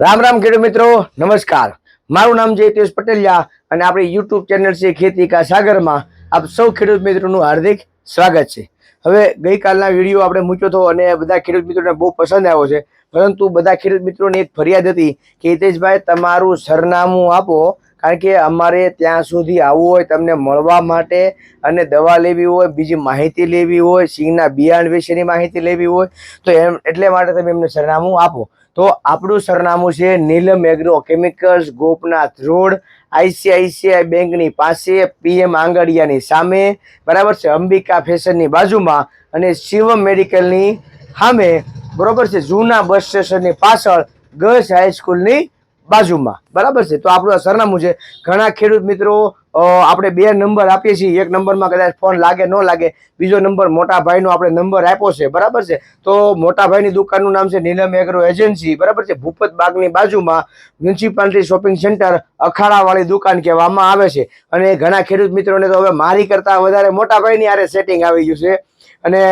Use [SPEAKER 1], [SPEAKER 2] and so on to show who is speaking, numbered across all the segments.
[SPEAKER 1] રામ રામ ખેડૂત મિત્રો, નમસ્કાર. મારું નામ છે હિતેશ પટેલિયા અને આપણી યુટ્યુબ ચેનલ છે ખેતી કા સાગરમાં આપ સૌ ખેડૂત મિત્રોનું હાર્દિક સ્વાગત છે. હવે ગઈકાલના વીડિયો આપણે મૂક્યો હતો અને બધા ખેડૂત મિત્રોને બહુ પસંદ આવ્યો છે. પરંતુ બધા ખેડૂત મિત્રોની એક ફરિયાદ હતી કે હિતેશભાઈ, તમારું સરનામું આપો કારણ કે અમારે ત્યાં સુધી આવવું હોય તમને મળવા માટે અને દવા લેવી હોય, બીજી માહિતી લેવી હોય, સિંહના બિયારણ વિશેની માહિતી લેવી હોય, તો એમ એટલે માટે તમે એમને સરનામું આપો. તો આપણું સરનામું છે Neelam agro chemicals Gopnath road, ICICI બેંકની પાસે, પીએમ આંગડિયાની સામે, બરાબર છે, અંબિકા ફેશનની બાજુમાં અને શિવમ મેડિકલની સામે, બરોબર છે, જૂના બસ સ્ટેશનની પાછળ, ગર્લ્સ હાઈસ્કૂલની બાજુમાં. બરાબર છે? તો આપણું સરનામું છે. ઘણા ખેડૂત મિત્રો આપણે બે નંબર આપીએ છીએ. એક નંબરમાં કદાચ ફોન લાગે, ન લાગે. બીજો નંબર મોટા ભાઈનો આપણે નંબર આપ્યો છે. બરાબર છે? તો મોટા ભાઈની દુકાનનું નામ છે નીલમ એગ્રો એજન્સી. બરાબર છે? ભૂપત બાગની બાજુમાં મ્યુનિસિપાલિટી શોપિંગ સેન્ટર અખાડાવાળી દુકાન કહેવામાં આવે છે. અને ઘણા ખેડૂત મિત્રોને તો હવે મારી કરતાં વધારે મોટા ભાઈની આરે સેટિંગ આવી ગયું છે. અને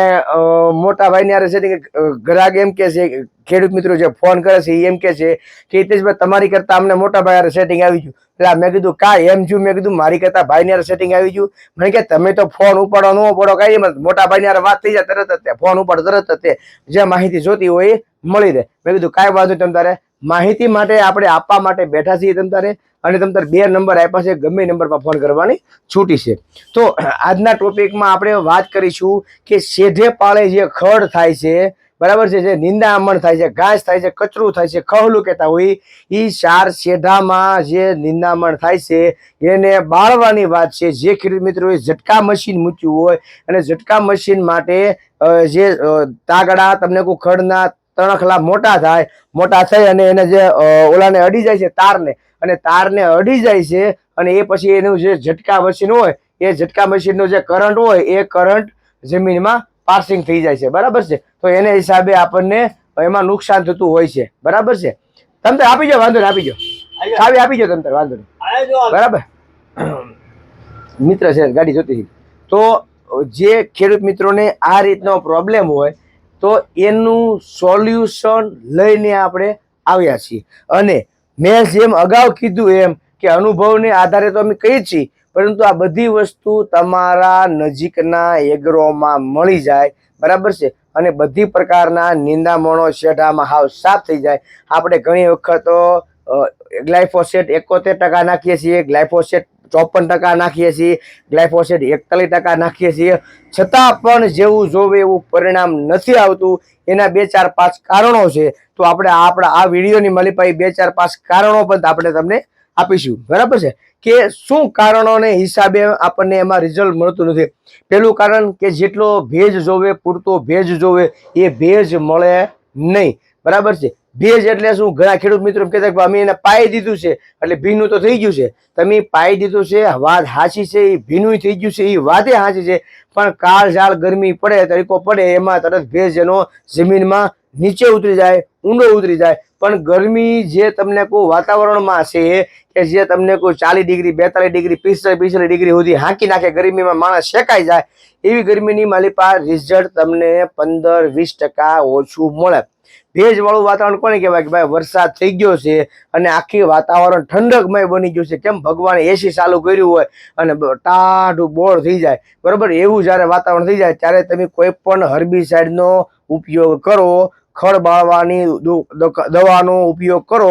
[SPEAKER 1] મોટા ભાઈની છે સેટિંગ ગ્રાહક એમ કે છે, ખેડૂત મિત્રો જે ફોન કરે છે એમ કે છે કે, હિતેશભાઈ, તમારી કરતા અમને મોટા ભાઈ સેટિંગ આવી ગયું. એટલે મેં કીધું, કા એમ છું? મેં કીધું, મારી કરતા ભાઈ ની સેટિંગ આવી ગયું. મને કે, તમે તો ફોન ઉપાડો, ન ઉપાડો, કઈ મોટા ભાઈ ની વાત થઈ જાય તરત જ ફોન ઉપાડો તરત જ તે જે માહિતી જોતી હોય મળી રહે. મેં કીધું, કાંઈ વાંધો તમ તારે માહિતી માટે આપણે આપવા માટે બેઠા છીએ તમ તારે અને તમ તારે બે નંબર આપ્યા છે, ગમે નંબરમાં ફોન કરવાની છૂટી છે. તો આજના ટોપિકમાં આપણે વાત કરીશું કે શેઢે પાળે જે ખડ થાય છે, બરાબર છે, જે નિંદામણ થાય છે, ઘાસ થાય છે, કચરું થાય છે, ખહલું કહેતા હોય એ ચાર શેઢામાં જે નિંદામણ થાય છે, એને બાળવાની વાત છે. જે ખેડૂત મિત્રોએ ઝટકા મશીન મૂક્યું હોય અને ઝટકા મશીન માટે જે તાગડા, તમને કોઈ ખડના તણખલા મોટા થાય મોટા થઈ અને એને જે ઓલાને અડી જાય છે તારને અને તારને અડી જાય છે અને એ પછી એનું જે ઝટકા મશીન હોય એ ઝટકા મશીનનો જે કરંટ હોય એ કરંટ જમીનમાં પાર્સિંગ થઈ જાય છે. બરાબર છે? તો એને હિસાબે આપણને એમાં નુકસાન થતું હોય છે. બરાબર છે? તમે આપી જાઓ વાંધો આપી જાઓ ચાવી આપી જાઓ તમે વાંધો નહીં. બરાબર? મિત્ર છે ગાડી જોતી તો જે ખેડૂત મિત્રોને આ રીતનો પ્રોબ્લેમ હોય તો એનું સોલ્યુશન લઈને આપણે આવ્યા છીએ. અને મેં જેમ અગાઉ કીધું એમ કે અનુભવને આધારે તો અમે કહીએ છીએ, પરંતુ આ બધી વસ્તુ તમારા નજીકના એગ્રોમાં મળી જાય, બરાબર છે? અને બધી પ્રકારના નિંદામણો શેઢામાં હાવ સાફ થઈ જાય. આપણે ઘણી વખત ગ્લાયફોસેટ એકોતેર ટકા નાખીએ છીએ, ગ્લાયફોસેટ ચોપન ટકા નાખીએ છીએ ગ્લાયફોસેટ એકતાલીસ ટકા નાખીએ છીએ. છતાં પણ જેવું જોવે એવું પરિણામ નથી આવતું. એના બે ચાર પાંચ કારણો છે. તો આપણે આપણા આ વિડીયોની મલિપાઈ બે ચાર પાંચ કારણો પણ આપણે તમને આપીશું. બરાબર છે? કે શું કારણોને હિસાબે આપણને એમાં રિઝલ્ટ મળતું નથી? પહેલું કારણ કે જેટલો ભેજ જોવે, પૂરતો ભેજ જોવે, એ ભેજ મળે નહીં. બરાબર છે? ભેજ એટલે શું? ઘણા ખેડૂત મિત્રો કહેતા કે અમે એને પાઈ દીધું છે. એટલે ભીનું તો થઈ ગયું છે. તમે પાઈ દીધું છે, વાત હાચી છે, એ ભીનું થઈ ગયું છે, એ વાતે હાચી છે. પણ કાળ ઝાળ ગરમી પડે, તરીકો પડે, એમાં તરત ભેજ એનો જમીનમાં નીચે ઉતરી જાય, ઊંડો ઉતરી જાય. પણ ગરમી જે તમને કોઈ વાતાવરણમાં છે કે જે તમને કોઈ ચાલીસ ડિગ્રી, બેતાલીસ ડિગ્રી, પિસ્તાલીસ પિસ્તાલીસ ડિગ્રી સુધી હાંકી નાખે, ગરમીમાં માણસ શેકાઈ જાય, એવી ગરમીની માલિપા રિઝલ્ટ તમને પંદર, વીસ ટકા ઓછું મળે. ભેજવાળું વાતાવરણ કોને કહેવાય? કે ભાઈ વરસાદ થઈ ગયો છે અને આખી વાતાવરણ ઠંડકમય બની ગયું છે. કેમ? ભગવાને એસી ચાલુ કર્યું હોય અને ટાઢું બોર થઈ જાય. બરાબર? એવું જ્યારે વાતાવરણ થઈ જાય, ત્યારે તમે કોઈ પણ હર્બિસાઇડનો ઉપયોગ કરો ખડ બાળવાની દવાનો ઉપયોગ કરો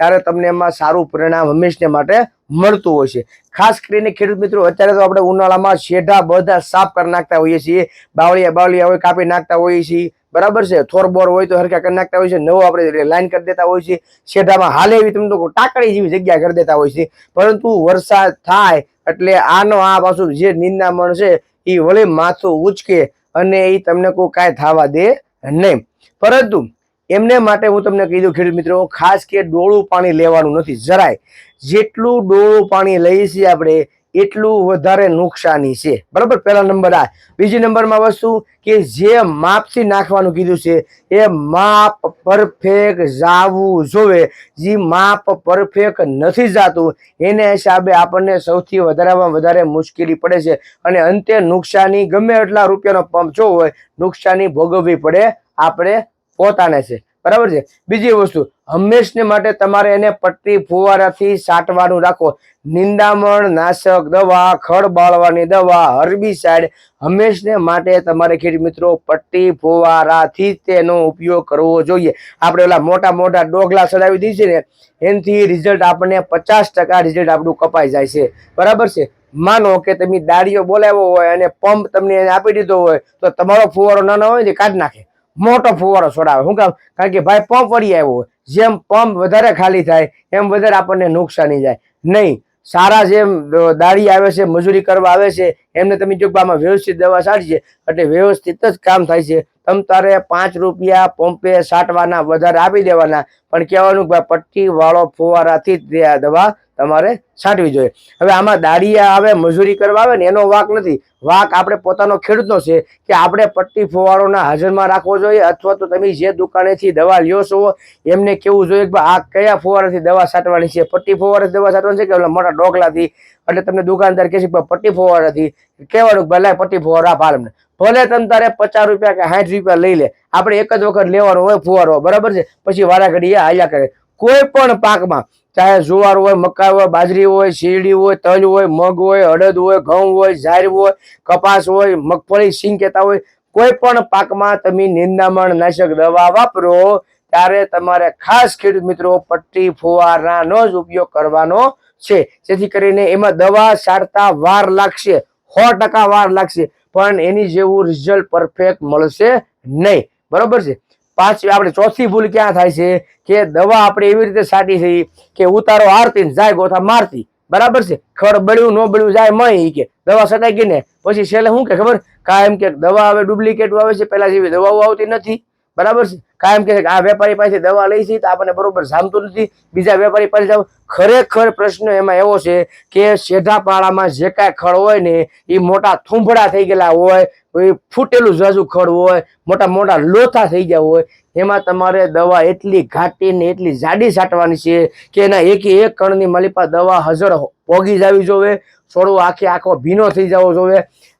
[SPEAKER 1] ત્યારે તમને એમાં સારું પરિણામ હંમેશને માટે મળતું હોય છે. ખાસ કરીને ખેડૂત મિત્રો, અત્યારે તો આપણે ઉનાળામાં શેઢા બધા સાફ કરી નાખતા હોઈએ છીએ. બાવળિયા બાવળિયા હોય, કાપી નાખતા હોઈએ છીએ. બરાબર છે? થોર બોર હોય તો હરખા કરી નાખતા હોય છે નવો આપણે લાઈન કરી દેતા હોય છે શેઢામાં હાલે એવી તમને ટાકડી જેવી જગ્યા કરી દેતા હોય છે પરંતુ વરસાદ થાય એટલે આનો આ પાછું જે નિંદામણ છે એ વળી માથું ઉચકે અને એ તમને કોઈ કાંઈ થવા દે નહીં. પરંતુ એમને માટે હું તમને કહી દઉં, ખેડૂત મિત્રો, ખાસ કે ડોળું પાણી લેવાનું નથી. જરાય. જેટલું ડોળું પાણી લઈએ છીએ આપણે એટલું વધારે નુકસાની છે. બરાબર? પહેલા નંબર આ. બીજી નંબરમાં વસ્તુ કે જે માપથી નાખવાનું કીધું છે એ માપ પરફેક્ટ જાવું જોવે. જે માપ પરફેક્ટ નથી જાતું, એને હિસાબે આપણને સૌથી વધારેમાં વધારે મુશ્કેલી પડે છે. અને અંતે નુકસાની ગમે એટલા રૂપિયાનો પંપ જો હોય, નુકસાની ભોગવવી પડે. આપણે પોતાને છે. બરાબર છે? બીજી વસ્તુ, હંમેશને માટે તમારે એને પટ્ટી ફુવારાથી સાટવાનું રાખો. નિંદામણ, નાશક દવા ખડ બાળવાની દવા, હર્બીસાઇડ, હંમેશને માટે તમારે ખેડ મિત્રો પટ્ટી ફુવારાથી તેનો ઉપયોગ કરવો જોઈએ. આપણે ઓલા મોટા મોટા ડોગલા ચડાવી દઈએ ને, એનાથી રિઝલ્ટ આપણને પચાસ ટકા રિઝલ્ટ આપણું કપાઈ જાય છે. બરાબર છે? માનો કે તમે દાડીઓ બોલાવ્યો હોય અને પંપ તમને આપી દીધો હોય, તો તમારો ફુવારો નાનો હોય ને, કાઢી નાખે. મોટો ફુવારો છોડાવે. શું કામ? કારણ કે ભાઈ પંપ વળી આવ્યો જેમ પંપ વધારે ખાલી થાય, એમ વધારે આપણને નુકસાની જાય. નહીં. સારા જેમ દાડી આવે છે, મજૂરી કરવા આવે છે, એમને તમે જો આમાં વ્યવસ્થિત દવા સારી છે, એટલે વ્યવસ્થિત જ કામ થાય છે. તમ તારે પાંચ રૂપિયા પંપે છાંટવાના વધારે આપી દેવાના. પણ કહેવાનું ભાઈ પટ્ટી વાળો ફુવારાથી જ દવા તમારે છાંટવી જોઈએ. હવે આમાં દાડિયા આવે, મજૂરી કરવા આવે ને એનો વાક નથી. વાક આપણે પોતાનો ખેડૂતનો છે કે આપણે પટ્ટી ફુવારોના હાજરમાં રાખવો જોઈએ અથવા તો તમે જે દુકાનેથી દવા લ્યો છો, એમને કેવું જોઈએ કે આ કયા ફુવારાથી દવા છાંટવાની છે? પટ્ટી ફુવારાથી દવા છાંટવાની છે કે મોટા ડોકલાથી? એટલે તમને દુકાનદાર કહેશે કે પટ્ટી ફુવારાથી. કહેવાનું ભલે પટ્ટી ફુવારો આપ હાલ ભલે તમે તારે પચાસ રૂપિયા કે સાઠ રૂપિયા લઈ લે. આપણે એક જ વખત લેવાનો હોય ફુવારો. બરાબર છે? પછી વારા ઘડીએ હાલ્યા કરે. કોઈ પણ પાકમાં, ચાહે જુવાર હોય મકા હોય, બાજરી હોય, શેરડી હોય, તલ હોય, મગ હોય, અડદ હોય, ઘઉં હોય ઝાર હોય, કપાસ હોય, મગફળી, સિંગ કહેતા હોય, કોઈ પણ પાકમાં તમે નિંદામણ નાશક દવા વાપરો, ત્યારે તમારે ખાસ ખેડૂત મિત્રો પટ્ટી, ફુવારાનો જ ઉપયોગ કરવાનો છે. જેથી કરીને એમાં દવા છાંટતા વાર લાગશે, સો ટકા વાર લાગશે, પણ એની જેવું રિઝલ્ટ પરફેક્ટ મળશે નહીં. બરોબર છે? પાછી આપણે ચોથી ભૂલ ક્યાં થાય છે? કે દવા આપણે એવી રીતે છાંટી છે કે ઉતારો આરતી જાય ગોથા મારતી. બરાબર છે? ખડ બળ્યું, ન બળ્યું જાય, મય કે. દવા છટાઈ ગઈ ને, પછી છેલ્લે શું કે ખબર? કાયમ કે દવા હવે ડુપ્લિકેટ આવે છે પેલા જેવી દવાઓ આવતી નથી. બરાબર છે? કાયમ કે આ વેપારી પાસે દવા લઈ છે તો આપણને બરોબર જામતું નથી. બીજા વેપારી પાસે જાવ ખરેખર પ્રશ્ન એમાં એવો છે કે શેઢાપાળામાં જે કાંઈ ખડ હોય ને એ મોટા થૂંભડા થઈ ગયેલા હોય ફૂટેલું ઝાઝું ખડ હોય, મોટા મોટા લોથા થઈ ગયા હોય, એમાં તમારે દવા એટલી ઘાટી ને એટલી જાડી છાંટવાની છે કે એના એકે એક કણની માલિપા દવા હજર પોગી જવી જોવે, છોડવો આખે આખો ભીનો થઈ જવો જોવે.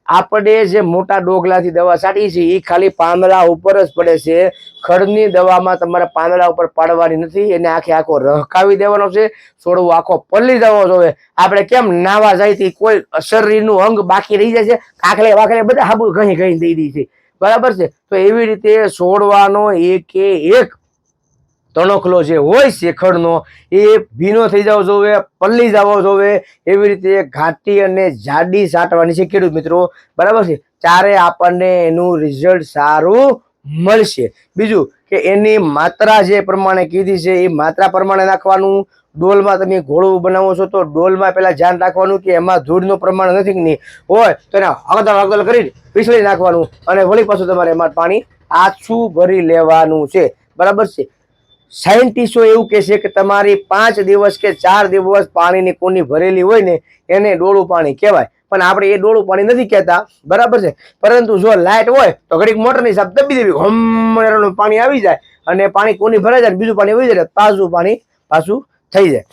[SPEAKER 1] આપણે જે મોટા ડોગલાથી દવા છાંટી છે એ ખાલી પાંદડા ઉપર જ પડે છે. ખડની દવામાં તમારે પાંદડા ઉપર પાડવાની નથી, એને આખે આખો રહકાવી દેવાનો છે, છોડવો આખો પલ્લી જવો જોઈએ આપણે કેમ નાવા જાય કોઈ શરીરનું અંગ બાકી રહી જાય છે કાકલે વાકલે બધા હાબુ ઘણી ઘણી દઈ દી છે. બરાબર છે? તો એવી રીતે છોડવાનો એકે એક તણખલો જે હોય શેખડનો એ ભીનો થઈ જવો જોવે, પલ્લી જવો જોવે, એવી રીતે ઘાટી અને જાડી છાંટવાની છે. ખેડૂત મિત્રો, બરાબર છે? ત્યારે આપણને એનું રિઝલ્ટ સારું મળશે. બીજું કે એની માત્રા જે પ્રમાણે કીધી છે, એ માત્રા પ્રમાણે નાખવાનું. ડોલમાં તમે ઘોળવું બનાવો છો, તો ડોલમાં પેલા ધ્યાન રાખવાનું કે એમાં ધૂળનું પ્રમાણ નથી નહીં. હોય, તો એને હગદલ હગદલ કરી પીસળી નાખવાનું અને વળી પાછું તમારે એમાં પાણી આછું ભરી લેવાનું છે. બરાબર છે? સાયન્ટિસ્ટો એવું કહે છે કે તમારી પાંચ દિવસ કે ચાર દિવસ પાણીની કુંડી ભરેલી હોય ને, એને ડોળું પાણી કહેવાય. પણ આપણે એ ડોળું પાણી નથી કહેતા, બરાબર છે? પરંતુ જો લાઇટ હોય, તો ઘડીક મોટરની હિસાબ દબી દેવી હમણાં પાણી આવી જાય અને પાણી કુંડી ભરાઈ જાય બીજું પાણી આવી જાય તાજું પાણી પાછું થઈ જાય.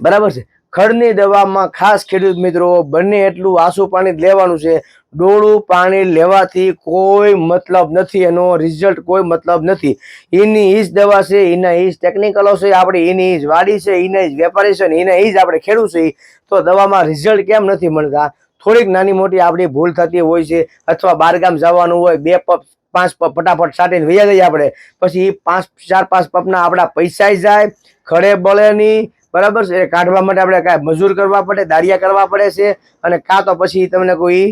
[SPEAKER 1] બરાબર છે? ખડની દવામાં ખાસ ખેડૂત મિત્રો, બંને એટલું આંસુ પાણી લેવાનું છે. ડોળું પાણી લેવાથી કોઈ મતલબ નથી, એનો રિઝલ્ટ કોઈ મતલબ નથી. એની ઈજ દવા છે, એના ઈજ ટેકનિકલો છે, આપણે એની ઈજ વાડી છે, એના ઈ જ વેપારી છે ને એના ઈજ આપણે ખેડૂત છે તો દવામાં રિઝલ્ટ કેમ નથી મળતા? થોડીક નાની મોટી આપણી ભૂલ થતી હોય છે, અથવા બારગામ જવાનું હોય, બે પપ, પાંચ પપ ફટાફટ સાટીને વૈયા જઈએ આપણે. પછી પાંચ, ચાર, પાંચ પપના આપણા પૈસા જાય, ખડે બળે નહીં બરાબર છે? કાઢવા માટે આપણે કાંઈ મજૂર કરવા પડે, દાળિયા કરવા પડે છે અને કાં તો પછી તમને કોઈ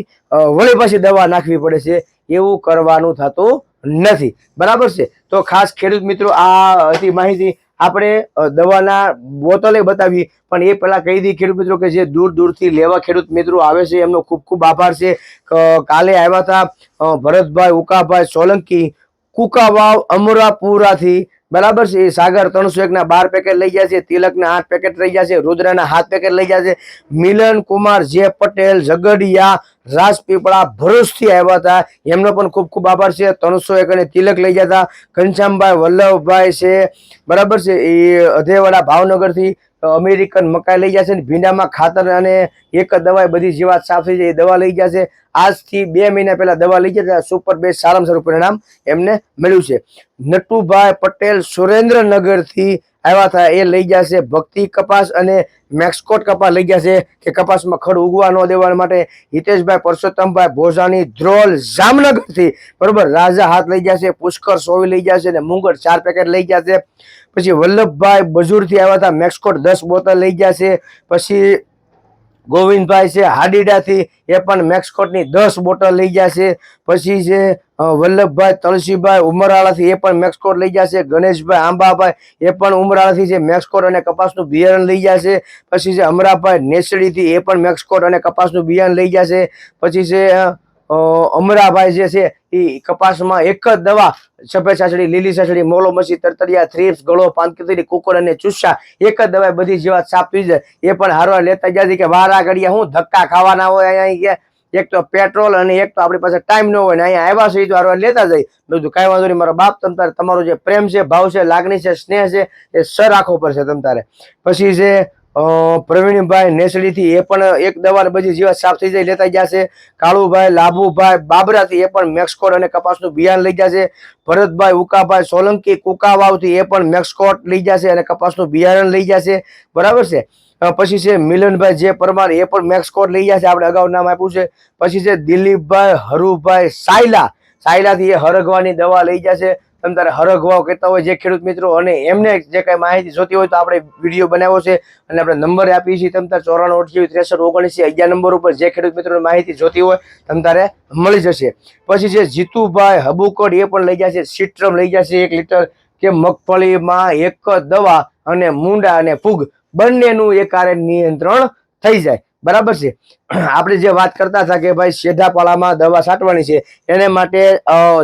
[SPEAKER 1] વળી પછી દવા નાખવી પડે છે. એવું કરવાનું થતું નથી. બરાબર છે? તો ખાસ ખેડૂત મિત્રો, આ હતી માહિતી. આપણે દવાના બોતલે બતાવી પણ એ પહેલાં કહી દઈએ ખેડૂત મિત્રો કે જે દૂર દૂરથી લેવા ખેડૂત મિત્રો આવે છે, એમનો ખૂબ ખૂબ આભાર છે. કાલે આવ્યા હતા ભરતભાઈ, ઉકાભાઈ, સોલંકી, કુકાવાવ, અમરાપુરાથી બરાબર છે? એ સાગર ત્રણસો એકના બાર પેકેટ લઈ ગયા છે, તિલકના આઠ પેકેટ લઈ ગયા છે, રુદ્રના હાથ પેકેટ લઈ ગયા છે. મિલન કુમાર, જે પટેલ ઝગડિયા રાજપીપળા ભરૂચથી આવ્યા હતા. એમનો પણ ખૂબ ખૂબ આભાર છે. ત્રણસો એકર તિલક લઈ ગયા હતા. ઘનશ્યામભાઈ, વલ્લભભાઈ છે. બરાબર છે? એ અધેવાડા ભાવનગરથી અમેરિકન મકાઈ લઈ જશે ને ભીંડામાં ખાતર અને એક જ દવાએ બધી જીવાત સાફ થઈ જાય એ દવા લઈ જશે આજથી બે મહિના પહેલા દવા લઈ જાય સુપર બેસ્ટ સારામાં સારું પરિણામ એમને મળ્યું છે. નટુભાઈ પટેલ સુરેન્દ્રનગરથી આવ્યા હતા, એ લઈ ગયા છે. ભક્તિ કપાસ અને મેક્સકોટ કપાસ લઈ ગયા છે કે કપાસમાં ખડ ઉગવા ન દેવા માટે હિતેશભાઈ, પરસોત્તમભાઈ ભોજાની ધ્રોલ જામનગરથી. બરોબર, રાજા હાથ લઈ ગયા છે, પુષ્કર સોવી લઈ ગયા છે અને મુંગર ચાર પેકેટ લઈ ગયા છે. પછી વલ્લભભાઈ બજુરથી આવ્યા હતા, મેક્સકોટ દસ બોતલ લઈ ગયા છે. પછી ગોવિંદભાઈ છે, હાડીડાથી એ પણ મેક્સકોટની દસ બોટલ લઈ ગયા છે. પછી છે વલ્લભભાઈ, તલસીભાઈ, ઉમરાળાથી એ પણ મેક્સકોટ લઈ ગયા છે. ગણેશભાઈ, આંબાભાઈ, એ પણ ઉમરાળાથી છે, મેક્સકોટ અને કપાસનું બિયારણ લઈ ગયા પછી છે, અમરાભાઈ, નેસડીથી એ પણ મેક્સકોટ અને કપાસનું બિયારણ લઈ ગયા પછી છે અમરાભાઈ જે છે એ કપાસમાં એક જ દવા સફેદ સાસડી લીલી સાસડી મોલો મસી તરતરિયા થ્રીપ્સ ગળો પાનકીતરી કુકર અને ચુસ્સા એક જ દવાએ બધી જીવાત થઈ જાય. એ પણ હારવાર લેતા જાય કે વારા ઘડિયા હું ધક્કા ખાવાના હોય અહીંયા કે એક તો પેટ્રોલ અને એક તો આપણી પાસે ટાઈમ ન હોય ને અહીંયા આવ્યા છે તો લેતા જાય. બધું કાંઈ વાંધો નહીં મારો બાપ તમ તારે તમારો જે પ્રેમ છે ભાવ છે લાગણી છે સ્નેહ છે એ સર રાખવો પડશે તમ તારે. પછી અ, પ્રવીણભાઈ નેસડીથી એ પણ એક દવા બધી જેવા સાફ થઈ જાય લેતા ગયા છે કાળુભાઈ, લાભુભાઈ, બાબરાથી એ પણ મેક્સકોટ અને કપાસનું બિયારણ લઈ ગયા ભરતભાઈ, ઉકાભાઈ, સોલંકી, કુકાવાવથી એ પણ મેક્સકોટ લઈ ગયા અને કપાસનું બિયારણ લઈ ગયા બરાબર છે? પછી છે મિલનભાઈ જે પરમાર, એ પણ મેક્સકોટ લઈ ગયા છે આપણે અગાઉ નામ આપ્યું છે. પછી છે દિલીપભાઈ હરુભાઈ સાયલા. સાયલાથી એ હરગવાની દવા લઈ છે તમે તારે હરગવાઓ કહેતા હોય જે ખેડૂત મિત્રો, અને એમને જે કાંઈ માહિતી જોતી હોય તો આપણે વીડિયો બનાવ્યો છે, અને આપણે નંબર આપીએ છીએ તમે તારે ચોરાણું અઠ્યાવીસ ત્રેસઠ ઓગણીસ અગિયાર નંબર ઉપર જે ખેડૂત મિત્રોને માહિતી જોતી હોય, તમે તારે મળી જશે. પછી છે જીતુભાઈ હબુકડ એ પણ લઈ ગયા છે, સિટ્રમ લઈ ગયા છે એક લીટર, કે મગફળીમાં એક દવા અને મૂંડા અને ફૂગ બંનેનું એ એકારે નિયંત્રણ થઈ જાય. બરાબર છે. આપણે જે વાત કરતા હતા કે ભાઈ શેઢાપાળામાં દવા છાંટવાની છે, એને માટે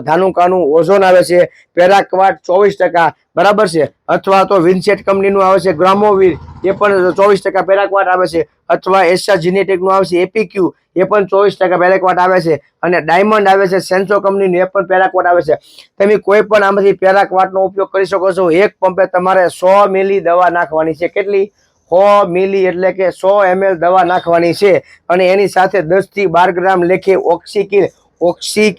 [SPEAKER 1] ધાનુકાનું ઓઝોન આવે છે પેરાક્વાટ ચોવીસ ટકા, બરાબર છે. અથવા તો વિન્સેટ કંપનીનું આવે છે, ગ્રામોવીર, એ પણ ચોવીસ ટકા પેરાક્વાટ આવે છે. અથવા એશિયા જીનેટિકનું આવે છે, એપીક્યુ, એ પણ ચોવીસ ટકા પેરાકવાટ આવે છે. અને ડાયમંડ આવે છે, સેન્સો કંપનીનું એ પણ પેરાકવાટ આવે છે. તમે કોઈ પણ આમાંથી પેરાક્વાટનો ઉપયોગ કરી શકો છો. એક પંપે તમારે સો મિલી દવા નાખવાની છે. કેટલી? સો મિલી એટલે કે સો એમએલ દવા નાખવાની છે. અને એની સાથે દસથી બાર ગ્રામ લેખે ઓક્સિકિલ ઓક્સી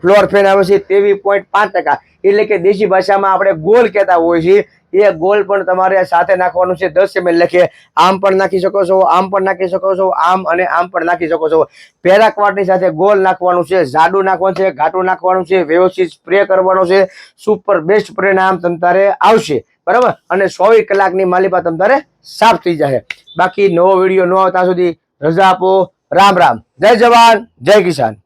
[SPEAKER 1] ફ્લોરફેન આવે છે તેવી પોઈન્ટ પાંચ ટકા. એટલે કે દેશી ભાષામાં આપણે ગોલ કહેતા હોય છે એ ગોલ પણ તમારે સાથે નાખવાનું છે દસ એમએલ લેખે. આમ પણ નાખી શકો છો, આમ પણ નાખી શકો છો, આમ અને આમ પણ નાખી શકો છો. પેરાક્વાટની સાથે ગોલ નાખવાનું છે, જાડું નાખવાનું છે, ઘાટું નાખવાનું છે, વ્યવસ્થિત સ્પ્રે કરવાનો છે. સુપર બેસ્ટ પરિણામ તમારે આવશે. બરાબર? અને ચોવીસ કલાકની માલિપા તમારે સાફ થઈ જશે બાકી નવો વીડિયો ન આવતા સુધી રજા આપો. રામ રામ. જય જવાન, જય કિસાન.